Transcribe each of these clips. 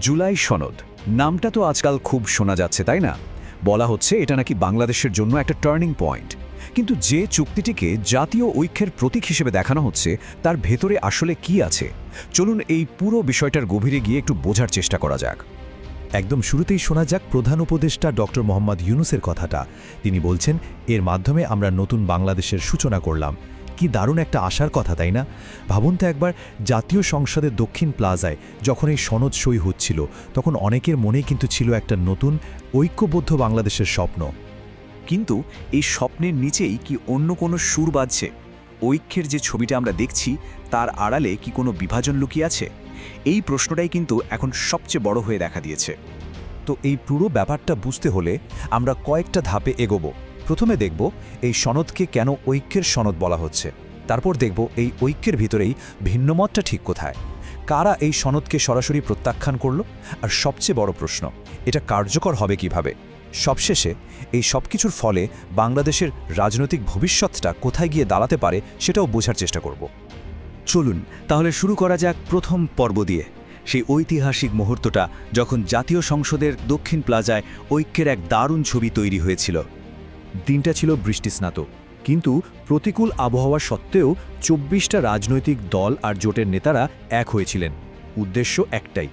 জুলাই সনদ। নামটা তো আজকাল খুব শোনা যাচ্ছে, তাই না? বলা হচ্ছে এটা নাকি বাংলাদেশের জন্য একটা টার্নিং পয়েন্ট। কিন্তু যে চুক্তিটিকে জাতীয় ঐক্যের প্রতীক হিসেবে দেখানো হচ্ছে, তার ভেতরে আসলে কি আছে? চলুন এই পুরো বিষয়টার গভীরে গিয়ে একটু বোঝার চেষ্টা করা যাক। একদম শুরুতেই শোনা যাক প্রধান উপদেষ্টা ডক্টর মোহাম্মদ ইউনুসের কথাটা। তিনি বলছেন, এর মাধ্যমে আমরা নতুন বাংলাদেশের সূচনা করলাম। কি দারুণ একটা আশার কথা তাই না? ভাবুন তো একবার জাতীয় সংসদের দক্ষিণ প্লাজায় যখন এই সনদ সই হচ্ছিল তখন অনেকের মনেই কিন্তু ছিল একটা নতুন ঐক্যবদ্ধ বাংলাদেশের স্বপ্ন। কিন্তু এই স্বপ্নের নিচেই কি অন্য কোনো সুর বাজছে? ঐক্যের যে ছবিটা আমরা দেখছি তার আড়ালে কি কোনো বিভাজন লুকিয়ে আছে? এই প্রশ্নটাই কিন্তু এখন সবচেয়ে বড় হয়ে দেখা দিয়েছে। তো এই পুরো ব্যাপারটা বুঝতে হলে আমরা কয়েকটা ধাপে এগোবো। প্রথমে দেখব এই সনদকে কেন ঐক্যের সনদ বলা হচ্ছে। তারপর দেখব এই ঐক্যের ভিতরেই ভিন্নমতটা ঠিক কোথায়। কারা এই সনদকে সরাসরি প্রত্যাখ্যান করল? আর সবচেয়ে বড় প্রশ্ন, এটা কার্যকর হবে কীভাবে? সবশেষে, এই সব কিছুর ফলে বাংলাদেশের রাজনৈতিক ভবিষ্যৎটা কোথায় গিয়ে দাঁড়াতে পারে সেটাও বোঝার চেষ্টা করব। চলুন, তাহলে শুরু করা যাক প্রথম পর্ব দিয়ে। সেই ঐতিহাসিক মুহূর্তটা যখন জাতীয় সংসদের দক্ষিণ প্লাজায় ঐক্যের এক দারুণ ছবি তৈরি হয়েছিল। দিনটা ছিল বৃষ্টিস্নাত। কিন্তু প্রতিকূল আবহাওয়া সত্ত্বেও চব্বিশটা রাজনৈতিক দল আর জোটের নেতারা এক হয়েছিলেন। উদ্দেশ্য একটাই,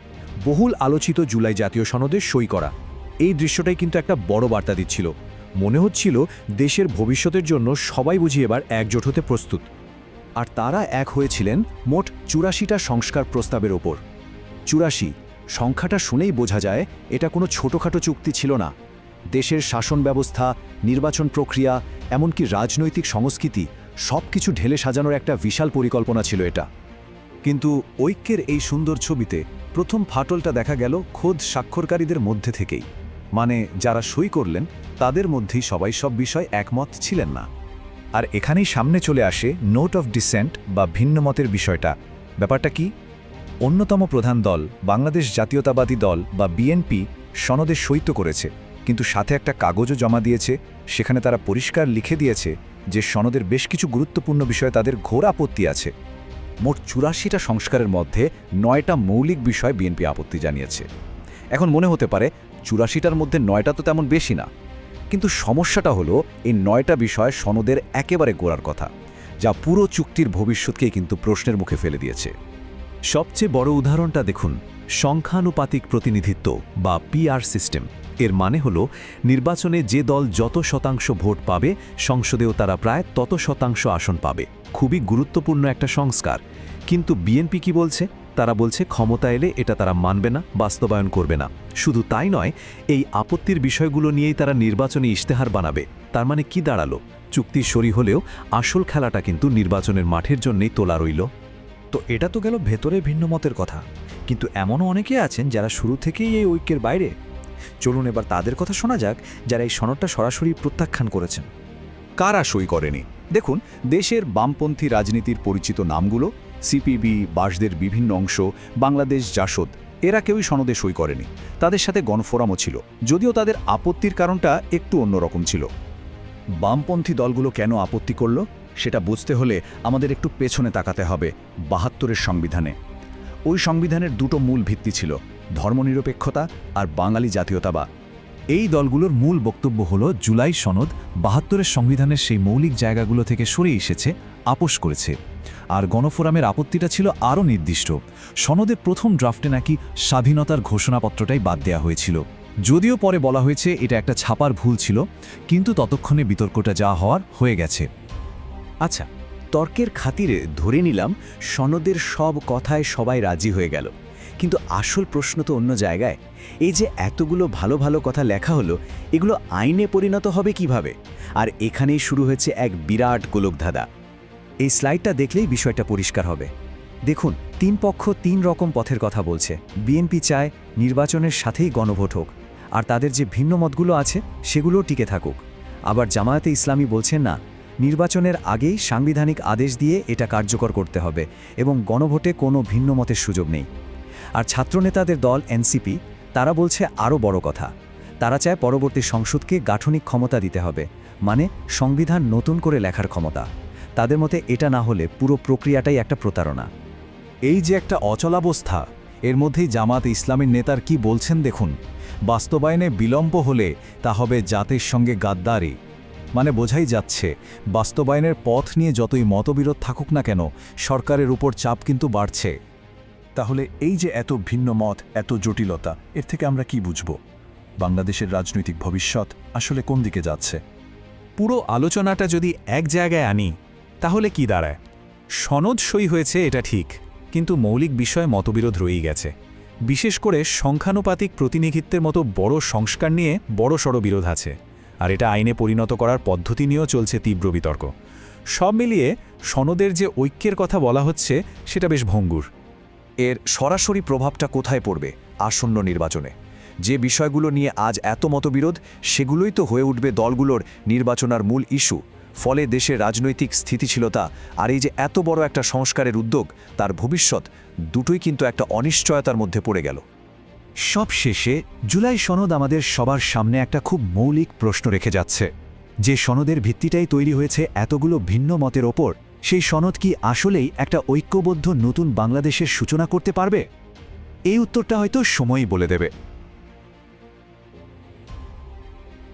বহুল আলোচিত জুলাই জাতীয় সনদে সই করা। এই দৃশ্যটাই কিন্তু একটা বড় বার্তা দিচ্ছিল। মনে হচ্ছিল দেশের ভবিষ্যতের জন্য সবাই বুঝি এবার একজোট হতে প্রস্তুত। আর তারা এক হয়েছিলেন মোট চুরাশিটা সংস্কার প্রস্তাবের ওপর। চুরাশি, সংখ্যাটা শুনেই বোঝা যায়, এটা কোনো ছোটোখাটো চুক্তি ছিল না। দেশের শাসন ব্যবস্থা, নির্বাচন প্রক্রিয়া, এমনকি রাজনৈতিক সংস্কৃতি সব কিছু ঢেলে সাজানোর একটা বিশাল পরিকল্পনা ছিল এটা। কিন্তু ঐক্যের এই সুন্দর ছবিতে প্রথম ফাটলটা দেখা গেল খোদ স্বাক্ষরকারীদের মধ্যে থেকেই। মানে যারা সই করলেন, তাদের মধ্যেই সবাই সব বিষয় একমত ছিলেন না। আর এখানেই সামনে চলে আসে নোট অফ ডিসেন্ট বা ভিন্ন মতের বিষয়টা। ব্যাপারটা কি? অন্যতম প্রধান দল বাংলাদেশ জাতীয়তাবাদী দল বা বিএনপি সনদে সইত করেছে। কিন্তু সাথে একটা কাগজও জমা দিয়েছে, সেখানে তারা পরিষ্কার লিখে দিয়েছে যে সনদের বেশ কিছু গুরুত্বপূর্ণ বিষয়ে তাদের ঘোর আপত্তি আছে। মোট চুরাশিটা সংস্কারের মধ্যে নয়টা মৌলিক বিষয় বিএনপি আপত্তি জানিয়েছে। এখন মনে হতে পারে চুরাশিটার মধ্যে নয়টা তো তেমন বেশি না। কিন্তু সমস্যাটা হলো এই নয়টা বিষয় সনদের একেবারে গোড়ার কথা, যা পুরো চুক্তির ভবিষ্যৎকেই কিন্তু প্রশ্নের মুখে ফেলে দিয়েছে। সবচেয়ে বড় উদাহরণটা দেখুন, সংখ্যানুপাতিক প্রতিনিধিত্ব বা পিআর সিস্টেম। এর মানে হল, নির্বাচনে যে দল যত শতাংশ ভোট পাবে, সংসদেও তারা প্রায় তত শতাংশ আসন পাবে। খুবই গুরুত্বপূর্ণ একটা সংস্কার। কিন্তু বিএনপি কি বলছে? তারা বলছে ক্ষমতা এলে এটা তারা মানবে না, বাস্তবায়ন করবে না। শুধু তাই নয়, এই আপত্তির বিষয়গুলো নিয়েই তারা নির্বাচনী ইশতেহার বানাবে। তার মানে কি দাঁড়াল? চুক্তি সরি হলেও আসল খেলাটা কিন্তু নির্বাচনের মাঠের জন্যই তোলা রইল। তো এটা তো গেল ভেতরে ভিন্ন মতের কথা। কিন্তু এমনও অনেকে আছেন যারা শুরু থেকেই এই ঐক্যের বাইরে। চলুন এবার তাদের কথা শোনা যাক, যারা এই সনদটা সরাসরি প্রত্যাখ্যান করেছেন। কারা সই করেনি? দেখুন, দেশের বামপন্থী রাজনীতির পরিচিত নামগুলো, সিপিবি, বাসদের বিভিন্ন অংশ, বাংলাদেশ, জাসদ, এরা কেউই সনদে সই করেনি। তাদের সাথে গণফোরামও ছিল, যদিও তাদের আপত্তির কারণটা একটু অন্যরকম ছিল। বামপন্থী দলগুলো কেন আপত্তি করল, সেটা বুঝতে হলে আমাদের একটু পেছনে তাকাতে হবে, বাহাত্তরের সংবিধানে। ওই সংবিধানের দুটো মূল ভিত্তি ছিল ধর্মনিরপেক্ষতা আর বাঙালি জাতীয়তাবাদ। এই দলগুলোর মূল বক্তব্য হল, জুলাই সনদ বাহাত্তরের সংবিধানের সেই মৌলিক জায়গাগুলো থেকে সরে এসেছে, আপোষ করেছে। আর গণফোরামের আপত্তিটা ছিল আরও নির্দিষ্ট। সনদের প্রথম ড্রাফটে নাকি স্বাধীনতার ঘোষণাপত্রটাই বাদ দেওয়া হয়েছিল। যদিও পরে বলা হয়েছে এটা একটা ছাপার ভুল ছিল, কিন্তু ততক্ষণে বিতর্কটা যা হওয়ার হয়ে গেছে। আচ্ছা তর্কের খাতিরে ধরে নিলাম, সনদের সব কথায় সবাই রাজি হয়ে গেল। কিন্তু আসল প্রশ্ন তো অন্য জায়গায়। এই যে এতগুলো ভালো ভালো কথা লেখা হলো, এগুলো আইনে পরিণত হবে কীভাবে? আর এখানেই শুরু হয়েছে এক বিরাট গোলকধাঁধা। এই স্লাইডটা দেখলেই বিষয়টা পরিষ্কার হবে। দেখুন, তিন পক্ষ তিন রকম পথের কথা বলছে। বিএনপি চায় নির্বাচনের সাথেই গণভোট হোক। আর তাদের যে ভিন্ন মতগুলো আছে, সেগুলোও টিকে থাকুক। আবার জামায়াতে ইসলামী বলছেন না, নির্বাচনের আগেই সাংবিধানিক আদেশ দিয়ে এটা কার্যকর করতে হবে এবং গণভোটে কোনো ভিন্ন মতের সুযোগ নেই। আর ছাত্রনেতাদের দল এনসিপি, তারা বলছে আরও বড় কথা। তারা চায় পরবর্তী সংসদকে গাঠনিক ক্ষমতা দিতে হবে মানে সংবিধান নতুন করে লেখার ক্ষমতা। তাদের মতে এটা না হলে পুরো প্রক্রিয়াটাই একটা প্রতারণা। এই যে একটা অচলাবস্থা, এর মধ্যেই জামাত ইসলামের নেতার কি বলছেন দেখুন। বাস্তবায়নে বিলম্ব হলে তা হবে জাতির সঙ্গে গাদ্দারি। মানে বোঝাই যাচ্ছে, বাস্তবায়নের পথ নিয়ে যতই মতবিরোধ থাকুক না কেন, সরকারের উপর চাপ কিন্তু বাড়ছে। তাহলে এই যে এত ভিন্ন মত, এত জটিলতা, এর থেকে আমরা কি বুঝব? বাংলাদেশের রাজনৈতিক ভবিষ্যৎ আসলে কোন দিকে যাচ্ছে? পুরো আলোচনাটা যদি এক জায়গায় আনি, তাহলে কি দাঁড়ায়? সনদ সই হয়েছে, এটা ঠিক, কিন্তু মৌলিক বিষয়ে মতবিরোধ রয়েই গেছে। বিশেষ করে সংখ্যানুপাতিক প্রতিনিধিত্বের মতো বড় সংস্কার নিয়ে বড় সড় বিরোধ আছে, আর এটা আইনে পরিণত করার পদ্ধতি নিয়েও চলছে তীব্র বিতর্ক। সব মিলিয়ে সনদের যে ঐক্যের কথা বলা হচ্ছে, সেটা বেশ ভঙ্গুর। এর সরাসরি প্রভাবটা কোথায় পড়বে আসন্ন নির্বাচনে? যে বিষয়গুলো নিয়ে আজ এত মতবিরোধ, সেগুলোই তো হয়ে উঠবে দলগুলোর নির্বাচনার মূল ইস্যু। ফলে দেশের রাজনৈতিক স্থিতিশীলতা আর এই যে এত বড় একটা সংস্কারের উদ্যোগ, তার ভবিষ্যৎ দুটোই কিন্তু একটা অনিশ্চয়তার মধ্যে পড়ে গেল। সব শেষে জুলাই সনদ আমাদের সবার সামনে একটা খুব মৌলিক প্রশ্ন রেখে যাচ্ছে। যে সনদের ভিত্তিটাই তৈরি হয়েছে এতগুলো ভিন্ন মতের ওপর সেই সনদ কি আসলেই একটা ঐক্যবদ্ধ নতুন বাংলাদেশের সূচনা করতে পারবে? এই উত্তরটা হয়তো সময়ই বলে দেবে।